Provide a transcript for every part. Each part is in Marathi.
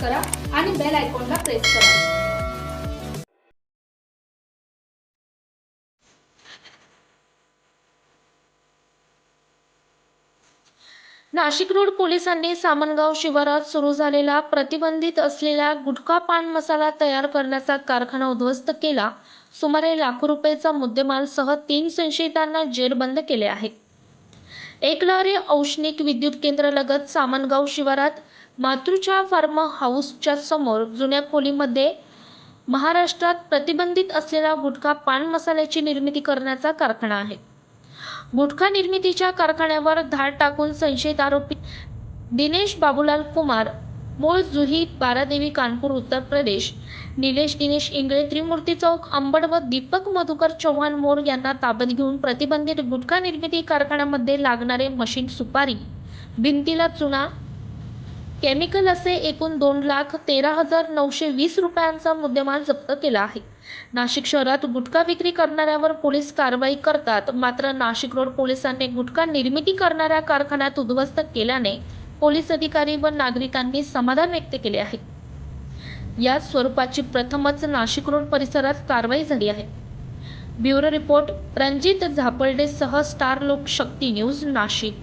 करा आणि बेल आयकॉनला प्रेस करा. नाशिक रोड पोलिसांनी सामनगाव शिवारात सुरू झालेला प्रतिबंधित असलेला गुटखा पान मसाला तयार करण्याचा कारखाना उद्ध्वस्त केला. सुमारे लाखो रुपयेचा मुद्देमालसह तीन संशयितांना जेरबंद केले आहे एकलहरी औष्णिक विद्युत केंद्रालगत सामनगाव शिवारात मातृच्या फार्म हाऊसच्या समोर जुन्या खोलीमध्ये महाराष्ट्रात प्रतिबंधित असलेला गुटखा पान मसाल्याची निर्मिती करण्याचा कारखाना आहे. गुटखा निर्मितीच्या कारखान्यावर धाड टाकून संशयित आरोपी दिनेश बाबूलाल कुमार मूळ जुही बारादेवी कानपूर उत्तर प्रदेश. निलेश दिनेश इंगळे त्रिमूर्ती चौक अंबड व दीपक मधुकर चव्हाण मोर यांना ताब्यात घेऊन प्रतिबंधित गुटखा निर्मिती कारखान्यामध्ये लागणारे मशीन सुपारी. भिंतीला चुना. केमिकल असे एकूण दोन लाख तेरा हजार नऊशे वीस रुपयांचा मुद्देमाल जप्त केला आहे. नाशिक शहरात गुटखा विक्री करणाऱ्यावर पोलीस कारवाई करतात. मात्र नाशिक रोड पोलिसांनी गुटखा निर्मिती करणाऱ्या कारखान्यात उद्ध्वस्त केल्याने पोलीस अधिकारी व नागरिकांनी समाधान व्यक्त केले आहे. या स्वरूपाची प्रथमच नाशिक रोड परिसरात कारवाई झाली आहे. ब्युरो रिपोर्ट रणजित झापर्डेसह स्टार लोकशक्ती न्यूज नाशिक.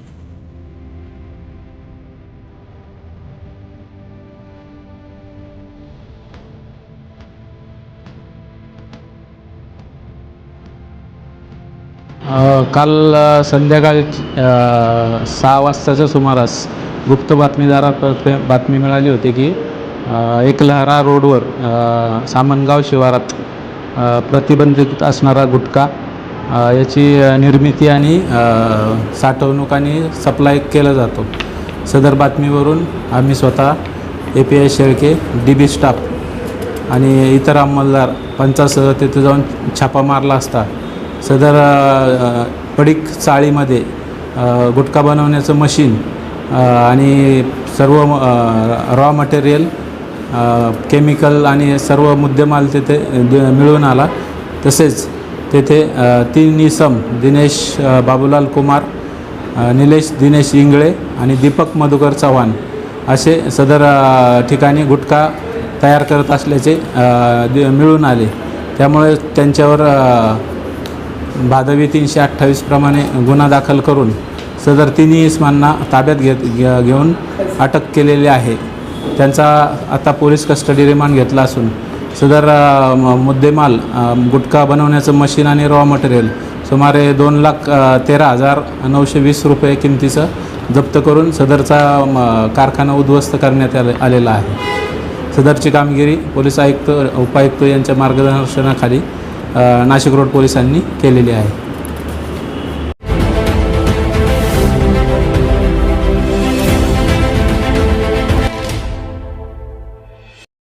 काल संध्याकाळी सहा वाजताच्या सुमारास गुप्त बातमीदारातर्फे बातमी मिळाली होती की एकलहरा रोडवर सामनगाव शिवारात प्रतिबंधित असणारा गुटखा याची निर्मिती आणि साठवणूक आणि सप्लाय केला जातो. सदर बातमीवरून आम्ही स्वतः A P I Shelke D B staff आणि इतर अंमलदार पंचासह तिथे जाऊन छापा मारला असता. सदर अ, पडीक चाळीमध्ये गुटखा बनवण्याचं मशीन आणि सर्व रॉ मटेरियल केमिकल आणि सर्व मुद्देमाल तिथे मिळून आला. तसेच तेथे तीन इसम दिनेश बाबूलाल कुमार निलेश दिनेश इंगळे आणि दीपक मधुकर चव्हाण असे सदर ठिकाणी गुटखा तयार करत असल्याचे दि- मिळून आले. त्यामुळे त्यांच्यावर भादवी तीनशे अठ्ठावीसप्रमाणे गुन्हा दाखल करून सदर तिन्ही इस्मांना ताब्यात घेत घेऊन अटक केलेली आहे. त्यांचा आता पोलीस कस्टडी रिमांड घेतला असून सदर म- मुद्देमाल गुटखा बनवण्याचं मशीन आणि रॉ मटेरियल सुमारे दोन लाख तेरा हजार नऊशे वीस रुपये किमतीचं जप्त करून सदरचा कारखाना उद्ध्वस्त करण्यात आले आलेला आहे. सदरची कामगिरी पोलीस आयुक्त उपायुक्त यांच्या मार्गदर्शनाखाली नाशिक रोड पोलिसांनी केलेली आहे.